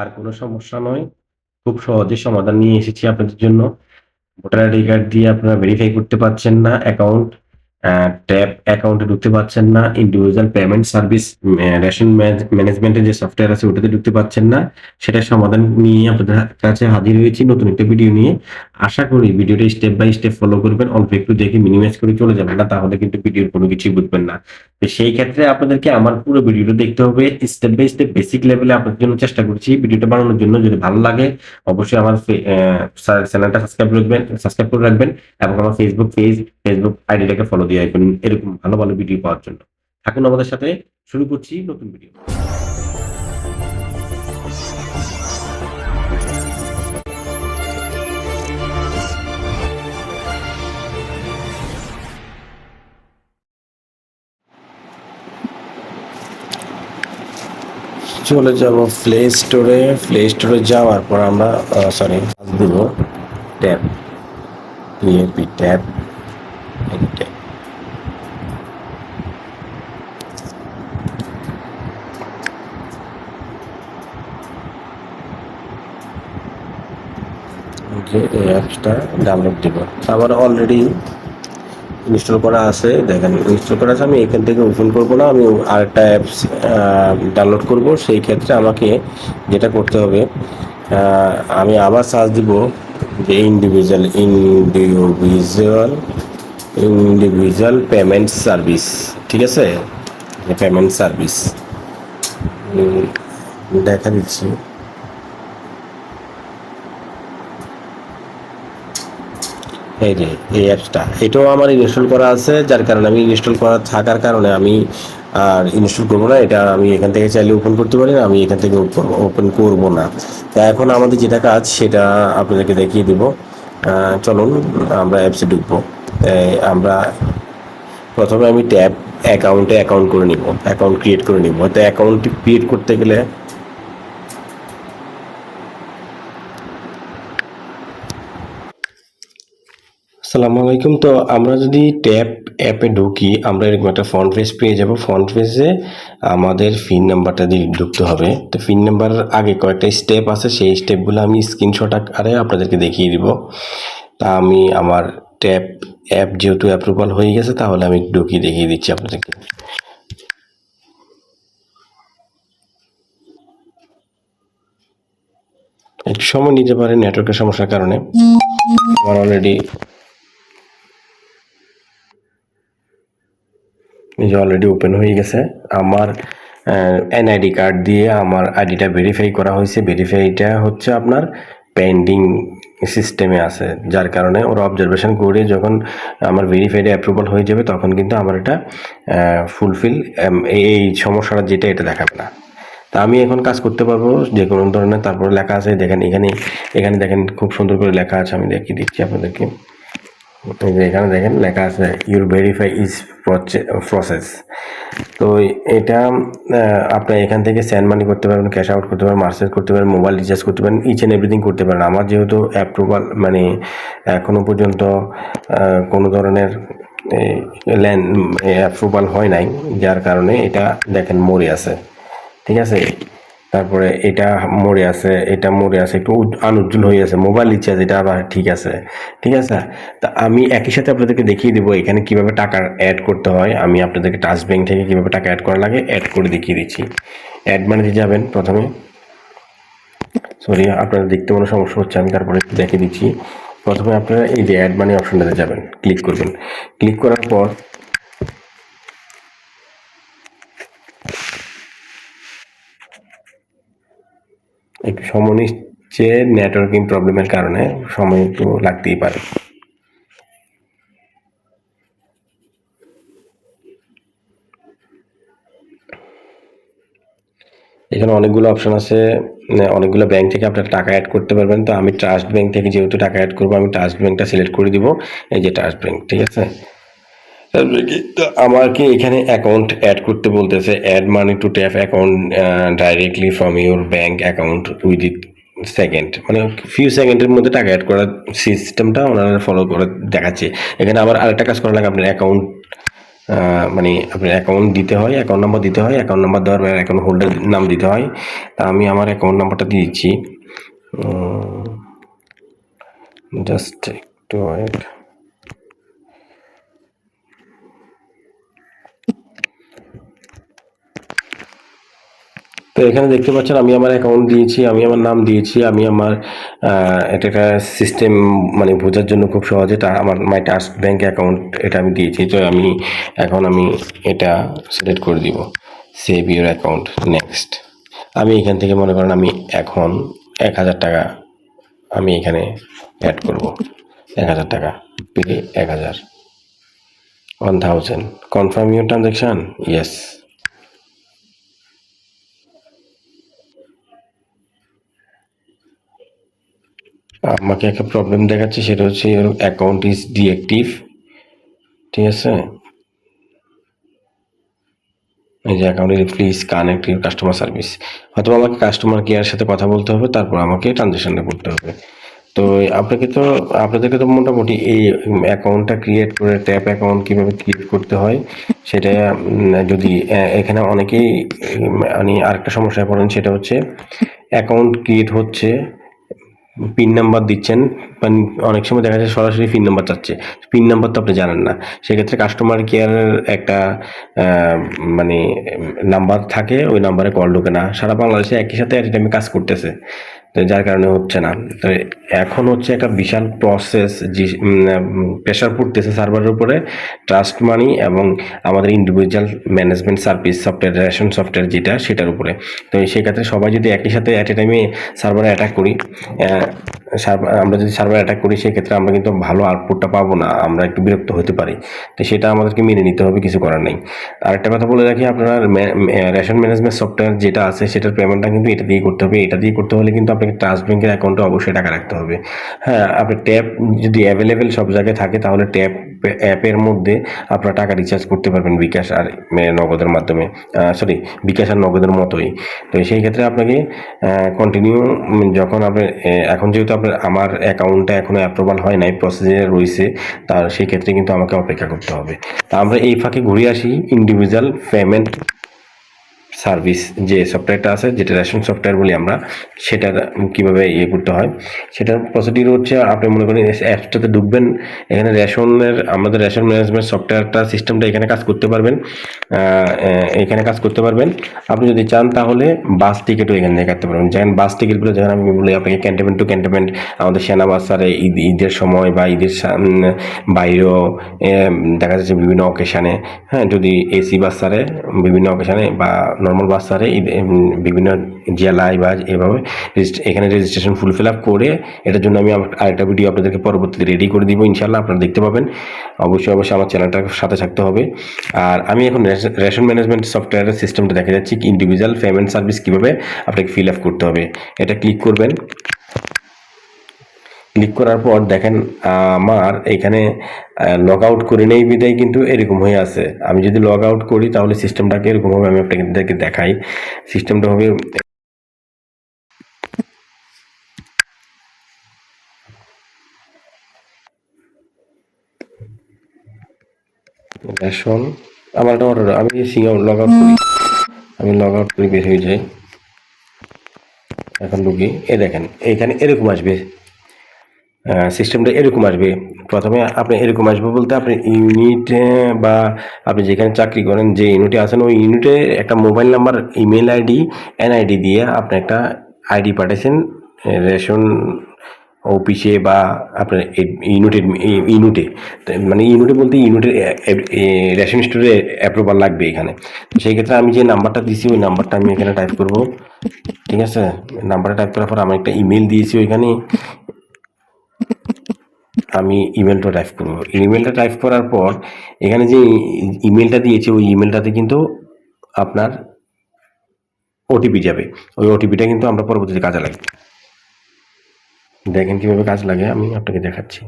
আর কোনো সমস্যা নয়। খুব সহজে সমাধান নিয়ে এসেছি আপনাদের জন্য। ভোটার আইডি কার্ড দিয়ে আপনারা ভেরিফাই করতে পারছেন না অ্যাকাউন্ট ট্যাব অ্যাকাউন্টে ঢুকতে পারছেন না ইন্ডিভিজুয়াল পেমেন্ট সার্ভিস রেশন ম্যানেজমেন্টের যে সফটওয়্যার আছে ওটাতে ঢুকতে পারছেন না। সেটার সমাধান নিয়ে আপনাদের কাছে হাজির হয়েছি নতুন একটা ভিডিও নিয়ে। আশা করি ভিডিওটা স্টেপ বাই স্টেপ ফলো করবেন। অল্প একটু দেখে মিনিমাইজ করে চলে যাবেন না, তাহলে কিন্তু ভিডিওর কোনো কিছুই বুঝবেন না। তো সেই ক্ষেত্রে আপনাদেরকে আমার পুরো ভিডিওটা দেখতে হবে। স্টেপ বাই স্টেপ বেসিক লেভেলে আপনাদের জন্য চেষ্টা করছি ভিডিওটা বানানোর জন্য। যদি ভালো লাগে, অবশ্যই আমার চ্যানেলটা সাবস্ক্রাইব রাখবেন সাবস্ক্রাইব করে রাখবেন এবং আমার ফেসবুক পেজ ফেসবুক আইডিটাকে ফলো দিয়ে রাখবেন। এরকম ভালো ভালো ভিডিও পাওয়ার জন্য। এখন আমাদের সাথে। শুরু করছি নতুন ভিডিও চলে যাব প্লে স্টোরে প্লে স্টোরে যাওয়ার পর আমরা সরি দিব ট্যাব পিএপি ট্যাব ট্যাব যে এই অ্যাপসটা ডাউনলোড দিব। আমার অলরেডি ইনস্টল করা আছে। দেখেন ইনস্টল করা আছে, আমি এখান থেকে ওপেন করব না, আমি আরেকটা অ্যাপস ডাউনলোড করব। সেই ক্ষেত্রে আমাকে যেটা করতে হবে আমি আবার সার্চ দিব যে individual individual individual payment service ঠিক আছে? পেমেন্ট সার্ভিস দেখা দিচ্ছি। এই যে, এই অ্যাপসটা। এটাও আমার ইনস্টল করা আছে, যার কারণে আমি ইনস্টল করা থাকার কারণে আমি আর ইনস্টল করব না। এটা আমি এখান থেকে চাইলে ওপেন করতে পারি না, আমি এখান থেকে ওপেন করব না। তা এখন আমাদের যেটা কাজ, সেটা আপনাদেরকে দেখিয়ে দিব। চলুন, আমরা অ্যাপসে ঢুকবো। আমরা প্রথমে আমি ট্যাব অ্যাকাউন্টে অ্যাকাউন্ট করে নিব অ্যাকাউন্ট ক্রিয়েট করে নিব। তো অ্যাকাউন্ট ক্রিয়েট করতে গেলে আসসালামু আলাইকুম। তো আমরা যদি ট্যাপ অ্যাপে ঢুকি, আমরা এরকম একটা ফ্রন্ট পেজ পেয়ে যাব। ফ্রন্ট পেজে আমাদের ফিন নাম্বারটা দিয়ে ঢুকতে হবে। তো ফিন নাম্বার আগে কয়েকটা স্টেপ আছে। সেই স্টেপগুলো আমি স্ক্রিনশট আকারে আপনাদেরকে দেখিয়ে দিব। তা আমি আমার ট্যাপ অ্যাপ যেহেতু অ্যাপ্রুভাল হয়ে গেছে, তাহলে আমি ঢুকিয়ে দেখিয়ে দিচ্ছি আপনাদেরকে। একটু সময় নিতে পারে নেটওয়ার্কের সমস্যার কারণে। আমার অলরেডি এই যে অলরেডি ওপেন হয়ে গেছে। আমার এনআইডি কার্ড দিয়ে আমার আইডিটা ভেরিফাই করা হয়েছে। ভেরিফাইটা হচ্ছে আপনার পেন্ডিং সিস্টেমে আছে। যার কারণে ওরা অবজারভেশন করে যখন আমার ভেরিফাইড অ্যাপ্রুভাল হয়ে যাবে, তখন কিন্তু আমার এটা ফুলফিল এই সমস্যাটা যেটা, এটা দেখাবে না। তা আমি এখন কাজ করতে পারব, যে কোনো ধরনের, তারপরে লেখা আছে, দেখেন এখানে এখানে দেখেন খুব সুন্দর করে লেখা আছে, আমি দেখিয়ে দিচ্ছি আপনাদেরকে। এখানে দেখেন লেখা আছে ইউর ভেরিফাই ইজ প্রসেস তো এটা আপনি এখান থেকে সেন্ড মানি করতে পারবেন ক্যাশ আউট করতে পারবেন মার্সেজ করতে পারবেন মোবাইল রিচার্জ করতে পারেন ইচ অ্যান্ড এভরিথিং করতে পারেন আমার যেহেতু অ্যাপ্রুভাল মানে এখনও পর্যন্ত কোনো ধরনের ল্যান্ড অ্যাপ্রুভাল হয় নাই, যার কারণে এটা দেখেন মরে আছে। ঠিক আছে? তারপরে এটা মরে আছে, এটা মরে আছে, একটু আনুজ্জ্বল হয়ে আছে মোবাইল রিচার্জ এটা আবার ঠিক আছে। ঠিক আছে? তা আমি একই সাথে আপনাদেরকে দেখিয়ে দিব এখানে কীভাবে টাকা অ্যাড করতে হয়। আমি আপনাদেরকে টাচ ব্যাংক থেকে কীভাবে টাকা অ্যাড করা লাগে অ্যাড করে দেখিয়ে দিচ্ছি। অ্যাড মানে যাবেন প্রথমে। সরি আপনারা দেখতে কোনো সমস্যা হচ্ছে, আমি তারপরে দেখিয়ে দিচ্ছি। প্রথমে আপনারা এই যে অ্যাড মানি অপশনটাতে যাবেন ক্লিক করবেন। ক্লিক করার পর একটু সময় নিচ্ছে নেটওয়ার্কিং প্রবলেমের কারণে সময় একটু লাগতেই পারে। এখানে অনেকগুলো অপশন আছে মানে অনেকগুলো ব্যাংক থেকে আপনার টাকা অ্যাড করতে পারবেন। তো আমি ট্রাস্ট ব্যাংক থেকে যেহেতু টাকা অ্যাড করব, আমি ট্রাস্ট ব্যাংকটা সিলেক্ট করে দিব, এই যে ট্রাস্ট ব্যাংক ঠিক আছে? তো আমাকে এখানে অ্যাকাউন্ট অ্যাড করতে বলতেছে add money to tap account directly from your bank account with it second মানে ফিউ সেকেন্ডের মধ্যে টাকা অ্যাড করার সিস্টেমটা ওনারা ফলো করে দেখাচ্ছে। এখানে আবার আরেকটা কাজ করা লাগে, আপনার অ্যাকাউন্ট মানে আপনার অ্যাকাউন্ট দিতে হয় অ্যাকাউন্ট নাম্বার দিতে হয় অ্যাকাউন্ট নাম্বার দেওয়ার পর অ্যাকাউন্ট হোল্ডার নাম দিতে হয়। তা আমি আমার অ্যাকাউন্ট নাম্বারটা দিয়েছি জাস্ট একটু তো এখানে দেখতে পাচ্ছেন আমি আমার অ্যাকাউন্ট দিয়েছি, আমি আমার নাম দিয়েছি, আমি আমার এটা একটা সিস্টেম মানে বোঝার জন্য খুব সহজে তা আমার মাই ট্রাস্ট ব্যাঙ্ক অ্যাকাউন্ট এটা আমি দিয়েছি। তো আমি, এখন আমি এটা সিলেক্ট করে দিব। সেভ ইউর অ্যাকাউন্ট নেক্সট আমি এখান থেকে মনে করেন আমি এখন এক হাজার টাকা আমি এখানে অ্যাড করব। এক হাজার টাকা পেলে এক হাজার। One thousand confirm your transaction yes আমাকে একটা প্রবলেম দেখাচ্ছে, সেটা হচ্ছে অ্যাকাউন্ট ইজ ডিঅ্যাক্টিভ ঠিক আছে? এই যে অ্যাকাউন্টে please connect your customer service হয়তো আমাকে কাস্টমার কেয়ারের সাথে কথা বলতে হবে, তারপর আমাকে ট্রানজেকশনটা করতে হবে। তো আপনাকে তো, আপনাদেরকে তো মোটামুটি এই অ্যাকাউন্টটা ক্রিয়েট করে ট্যাপ অ্যাকাউন্ট কীভাবে ক্রিয়েট করতে হয়, সেটা যদি এখানে অনেকেই মানে আরেকটা সমস্যায় পড়েন, সেটা হচ্ছে অ্যাকাউন্ট ক্রিয়েট হচ্ছে পিন নাম্বার দিচ্ছেন অনেক সময় দেখা যায় সরাসরি পিন নাম্বার চাচ্ছে। পিন নাম্বার তো আপনি জানেন না। সেক্ষেত্রে কাস্টমার কেয়ারের একটা মানে নাম্বার থাকে, ওই নাম্বারে কল ঢোকে না। সারা বাংলাদেশে একই সাথে কাজ করতেছে। তো যার কারণে হচ্ছে না। তো এখন হচ্ছে একটা বিশাল প্রসেস প্রেশার পড়তেছে সার্ভারের উপরে। ট্রাস্ট মানি এবং আমাদের individual management service software ration software যেটা, সেটার উপরে। তো সেক্ষেত্রে সবাই যদি একই সাথে অ্যাট এ টাইমে সার্ভারে অ্যাটাক করি আমরা যদি সার্ভার অ্যাটাক করি সেক্ষেত্রে আমরা কিন্তু ভালো আউটপুটটা পাবো না। আমরা একটু বিরক্ত হতে পারি। তো সেটা আমাদেরকে মেনে নিতে হবে, কিছু করার নেই। আরেকটা কথা বলে রাখি আপনার রেশন ম্যানেজমেন্ট সফটওয়্যার যেটা আছে, সেটার পেমেন্টটা কিন্তু এটা দিয়ে করতে হবে। এটা দিয়ে করতে হলে কিন্তু আপনাকে ট্রাস্ট ব্যাংকের অ্যাকাউন্টে অবশ্যই টাকা রাখতে হবে। হ্যাঁ আপনি ট্যাপ যদি অ্যাভেলেবেল সব জায়গায় থাকে, তাহলে ট্যাপ অ্যাপের মধ্যে আপনারা টাকা রিচার্জ করতে পারবেন বিকাশ আর নগদের মাধ্যমে। সরি বিকাশ আর নগদের মতোই। তো সেই ক্ষেত্রে আপনাকে কন্টিনিউ যখন আপনি এখন যেহেতু আপনার, আমার অ্যাকাউন্টটা এখনও অ্যাপ্রুভাল হয় নাই প্রসেসে রয়েছে তার সেই ক্ষেত্রে কিন্তু আমাকে অপেক্ষা করতে হবে। তা আমরা এই ফাঁকে ঘুরে আসি ইন্ডিভিজুয়াল পেমেন্ট সার্ভিস যে সফটওয়্যারটা আছে, যেটা রেশন সফটওয়্যার বলি আমরা সেটা কীভাবে ইয়ে করতে হয়, সেটার প্রসিডিউর হচ্ছে আপনি মনে করেন অ্যাপসটাতে ঢুকবেন, এখানে রেশনের আমাদের রেশন ম্যানেজমেন্ট সফটওয়্যারটা সিস্টেমটা এখানে কাজ করতে পারবেন এখানে কাজ করতে পারবেন। আপনি যদি চান তাহলে বাস টিকিটও এখানে থেকে কাটতে পারবেন। যেমন বাস টিকিটগুলো যখন আমি বলি আপনাকে ক্যান্টনমেন্ট টু ক্যান্টনমেন্ট আমাদের সেনা বাসারে ঈদ, ঈদের সময় বা ঈদের বাইরেও দেখা যাচ্ছে বিভিন্ন অকেশানে হ্যাঁ যদি এসি বাস ছাড়ে, বিভিন্ন অকেশানে বা নর্মাল ছাড়ে বিভিন্ন জেলায় বা এভাবে এখানে রেজিস্ট্রেশন ফুল ফিল আপ করে এটার জন্য আমি আরেকটা ভিডিও আপনাদেরকে পরবর্তীতে রেডি করে দিব ইনশাল্লাহ আপনারা দেখতে পাবেন। অবশ্যই অবশ্যই আমার চ্যানেলটার সাথে থাকতে হবে। আর আমি এখন রেশন ম্যানেজমেন্ট সফটওয়্যারের সিস্টেমটা দেখা যাচ্ছি ইন্ডিভিজুয়াল পেমেন্ট সার্ভিস কীভাবে আপনাকে ফিল আপ করতে হবে। এটা ক্লিক করবেন। ক্লিক করার পর দেখেন, আমার এখানে লগ আউট করে নেই বিদায়, কিন্তু এরকম হয়ে আছে। আমি যদি লগ আউট করি, তাহলে সিস্টেমটাকে এরকম হবে আমি আপনাদেরকে দেখাই। সিস্টেমটা হবে রেশন আমার একটা অর্ডার আমি সিং আউট লগ আউট করি। আমি লগ আউট করি, বের হয়ে যাই। এখন ঢুকি। এ দেখেন এখানে এরকম আসবে। সিস্টেমটা এরকম আসবে। প্রথমে আপনি এরকম আসবে বলতে আপনি ইউনিটে বা আপনি যেখানে চাকরি করেন, যে ইউনিটে আছেন, ওই ইউনিটে একটা mobile number email ID NID দিয়ে আপনি একটা আইডি পাঠিয়েছেন রেশন অফিসে বা আপনার ইউনিটের ইউনিটে মানে ইউনিটে বলতে ইউনিটের রেশন স্টোরে অ্যাপ্রুভাল লাগবে এখানে। সেই ক্ষেত্রে আমি যে নাম্বারটা দিয়েছি ওই নাম্বারটা আমি এখানে টাইপ করব। ঠিক আছে? নাম্বারটা টাইপ করার পর আমি একটা ইমেল দিয়েছি ওইখানে। আমি ইমেলটা টাইপ করব। ইমেলটা টাইপ করার পর, এখানে যে ইমেলটা দিয়েছি, ওই ইমেলটাতে কিন্তু আপনার ওটিপি যাবে। ওই ওটিপিটা কিন্তু আমরা পরবর্তীতে কাজে লাগবে দেখেন কীভাবে কাজ লাগে, আমি আপনাকে দেখাচ্ছি।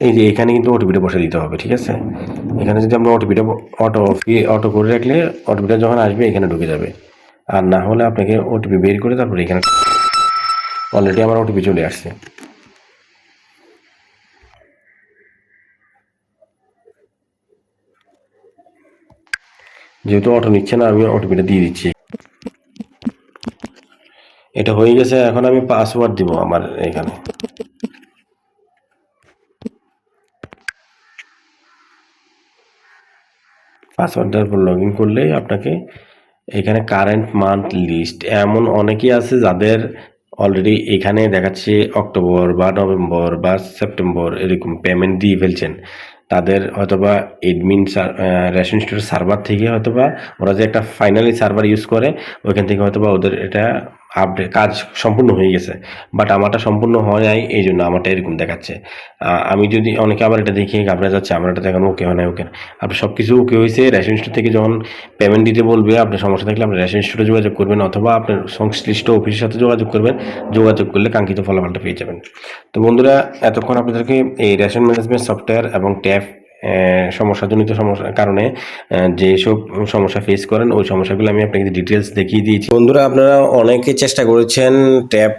এই যে এখানে কিন্তু ওটিপিটা বসে দিতে হবে, ঠিক আছে? এখানে যদি আমরা ওটিপিটা অটো অটো করে রাখলে ওটিপিটা যখন আসবে, এখানে ঢুকে যাবে। আর না হলে আপনাকে ওটিপি বের করে তারপরে এখানে অলরেডি আমার ওটিপি চলে আসছে। যেহেতু অটো নিচ্ছে না আমি ওটিপিটা দিয়ে দিচ্ছি। এটা হয়ে গেছে, এখন আমি পাসওয়ার্ড দিব আমার এখানে। পাসওয়ার্ড দেওয়ার পর লগ ইন করলেই আপনাকে এখানে কারেন্ট মান্থ লিস্ট এমন অনেকেই আছে যাদের অলরেডি এখানে দেখাচ্ছে অক্টোবর বা নভেম্বর বা সেপ্টেম্বর এরকম পেমেন্ট দিয়ে ফেলছেন। তাদের হয়তোবা এডমিন রেশন স্টোরের সার্ভার থেকে হয়তোবা ওরা যে একটা ফাইনালি সার্ভার ইউজ করে, ওইখান থেকে হয়তোবা ওদের এটা আপডেট কাজ সম্পূর্ণ হয়ে গেছে। বাট আমারটা সম্পূর্ণ হয় নাই এই জন্য আমারটা এরকম দেখাচ্ছে। আমি যদি অনেকে আবার এটা দেখে ঘাবড়ে যাচ্ছে, আমার এটা দেখানো ওকে হয় না ওকে। আপনার সব কিছু ওকে হয়েছে রেশন স্টোর থেকে যখন পেমেন্ট দিতে বলবে আপনার সমস্যা থাকলে আপনি রেশন স্টোরে যোগাযোগ করবেন, অথবা আপনার সংশ্লিষ্ট অফিসের সাথে যোগাযোগ করবেন। যোগাযোগ করলে কাঙ্ক্ষিত ফলাফলটা পেয়ে যাবেন। তো বন্ধুরা, এতক্ষণ আপনাদেরকে এই রেশন ম্যানেজমেন্ট সফটওয়্যার এবং ট্যাব সমস্যাজনিত সমস্যার কারণে যেসব সমস্যা ফেস করেন, ওই সমস্যাগুলো আমি আপনাকে ডিটেলস দেখিয়ে দিয়েছি। বন্ধুরা, আপনারা অনেকে চেষ্টা করেছেন ট্যাপ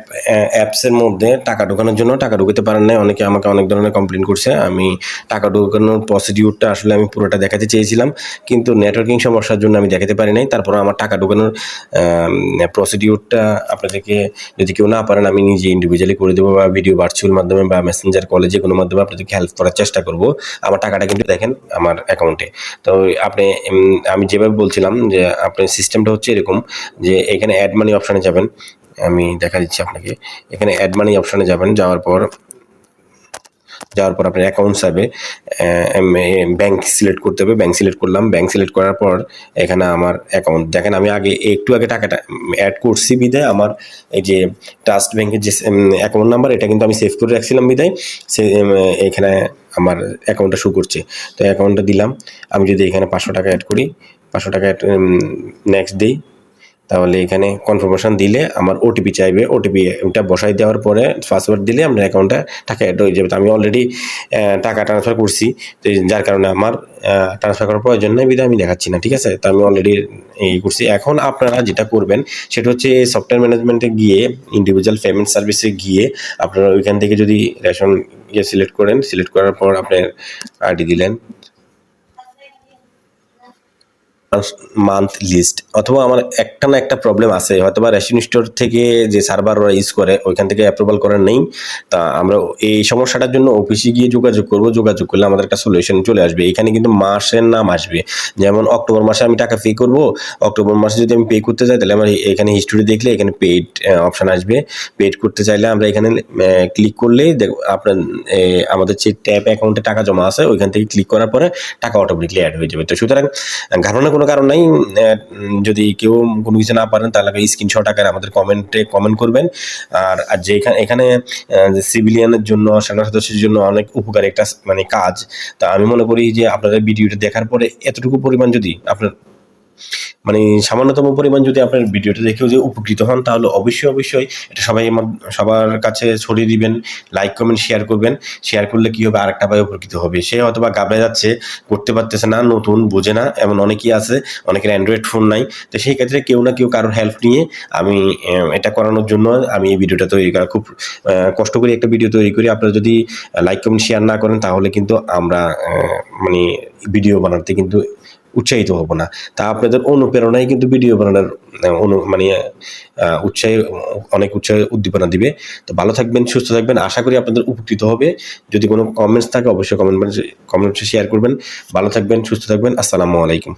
অ্যাপসের মধ্যে টাকা ঢোকানোর জন্য। টাকা ঢুকাতে পারেন না অনেকে আমাকে অনেক ধরনের কমপ্লেন করছে। আমি টাকা ঢোকানোর প্রসিডিউরটা আসলে আমি পুরোটা দেখাতে চেয়েছিলাম, কিন্তু নেটওয়ার্কিং সমস্যার জন্য আমি দেখাতে পারি নাই। তারপর আমার টাকা ঢোকানোর প্রসিডিউরটা আপনাদেরকে যদি কেউ না পারেন, আমি নিজে ইন্ডিভিজুয়ালি করে দেবো বা ভিডিও ভার্চুয়াল মাধ্যমে বা মেসেঞ্জার কলেজে কোনো মাধ্যমে আপনাদেরকে হেল্প করার চেষ্টা করব। আমার টাকাটা কিন্তু দেখেন আমার অ্যাকাউন্টে তো আপনি আমি যেভাবে বলছিলাম যে আপনার সিস্টেমটা হচ্ছে এরকম যে এখানে অ্যাড মানি অপশানে যাবেন। আমি দেখা দিচ্ছি আপনাকে। এখানে অ্যাড মানি অপশানে যাবেন, যাওয়ার পর যাওয়ার পর আপনার অ্যাকাউন্ট যাবে ব্যাংক সিলেক্ট করতে হবে ব্যাংক সিলেক্ট করলাম ব্যাংক সিলেক্ট করার পর এখানে আমার অ্যাকাউন্ট দেখেন আমি আগে, একটু আগে টাকাটা অ্যাড করছি বিদায়, আমার এই যে ট্রাস্ট ব্যাংকের যে অ্যাকাউন্ট নাম্বার এটা কিন্তু আমি সেভ করে রাখছিলাম বিদায়, সে এখানে আমার অ্যাকাউন্টটা শো করছে। তো অ্যাকাউন্টটা দিলাম, আমি যদি এখানে পাঁচশো টাকা অ্যাড করি, পাঁচশো টাকা নেক্সট দিই তাহলে এখানে কনফার্মেশন দিলে আমার ওটিপি চাইবে। ওটিপি ওটা বসাই দেওয়ার পরে পাসওয়ার্ড দিলে আপনার অ্যাকাউন্টে টাকা অ্যাড হয়ে যাবে। তো আমি অলরেডি টাকা ট্রান্সফার করছি। তো যার কারণে আমার ট্রান্সফার করার প্রয়োজন নেই বিধায় আমি দেখাচ্ছি না, ঠিক আছে? তো আমি অলরেডি এই করছি। এখন আপনারা যেটা করবেন, সেটা হচ্ছে সফটওয়্যার ম্যানেজমেন্টে গিয়ে ইন্ডিভিজুয়াল পেমেন্ট সার্ভিসে গিয়ে আপনারা ওইখান থেকে যদি রেশন ইয়ে সিলেক্ট করেন সিলেক্ট করার পর আপনার আইডি দিলেন। মান্থ লিস্ট অথবা আমার একটা না একটা প্রবলেম আছে হয়তো বা রেশন স্টোর থেকে যে সার্ভার ওরা ইউজ করে, ওইখান থেকে অ্যাপ্রুভাল করার নেই, তা আমরা এই সমস্যাটার জন্য অফিসে গিয়ে যোগাযোগ করব, যোগাযোগ করলে আমাদের একটা সলিউশন চলে আসবে। এখানে কিন্তু মাসের নাম আসবে। যেমন অক্টোবর মাসে আমি টাকা পে করব, অক্টোবর মাসে যদি আমি পে করতে চাই তাহলে আমার এখানে হিস্টোরি দেখলে এখানে পেড অপশান আসবে। পেড করতে চাইলে আমরা এখানে ক্লিক করলেই দেখ আপনার আমাদের যে ট্যাপ অ্যাকাউন্টে টাকা জমা আছে, ওইখান থেকে ক্লিক করার পরে টাকা অটোমেটিকলি অ্যাড হয়ে যাবে। তো সুতরাং ঘাটনা কোনো কারণ নাই উম, উম, যদি কেউ কোনো কিছু না পারেন তাহলে স্ক্রিনশট আকারে আমাদের কমেন্টে কমেন্ট করবেন। আর আর যে এখানে এখানে সিভিলিয়ানের জন্য সেনা সদস্যের জন্য অনেক উপকারী একটা মানে কাজ। তা আমি মনে করি যে আপনাদের ভিডিওটা দেখার পরে এতটুকু পরিমাণ যদি আপনার মানে সামান্যতম পরিমাণ যদি আপনার ভিডিওটা দেখেও যে উপকৃত হন, তাহলে অবশ্যই অবশ্যই এটা সবাই সবার কাছে ছড়িয়ে দিবেন লাইক কমেন্ট শেয়ার করবেন। শেয়ার করলে কি হবে? আরেকটা ভাই উপকৃত হবে। সে হয়তো বা গাবড়ে যাচ্ছে, করতে পারতেছে না, নতুন, বোঝে না, এমন অনেকেই আছে, অনেকের অ্যান্ড্রয়েড ফোন নাই। তো সেই ক্ষেত্রে কেউ না কেউ কারোর হেল্প নিয়ে আমি এটা করানোর জন্য আমি এই ভিডিওটা তৈরি করা খুব কষ্ট করে একটা ভিডিও তৈরি করি। আপনারা যদি লাইক কমেন্ট শেয়ার না করেন, তাহলে কিন্তু আমরা মানে ভিডিও বানাতে কিন্তু উৎসাহিত হব না। তা আপনাদের অনুপ্রেরণায় কিন্তু ভিডিও বানানোর অনু মানে উৎসাহে, অনেক উৎসাহ উদ্দীপনা দিবে। তো ভালো থাকবেন, সুস্থ থাকবেন। আশা করি আপনাদের উপকৃত হবে। যদি কোনো কমেন্টস থাকে, অবশ্যই কমেন্ট কমেন্টসে শেয়ার করবেন। ভালো থাকবেন, সুস্থ থাকবেন। আসসালামু আলাইকুম।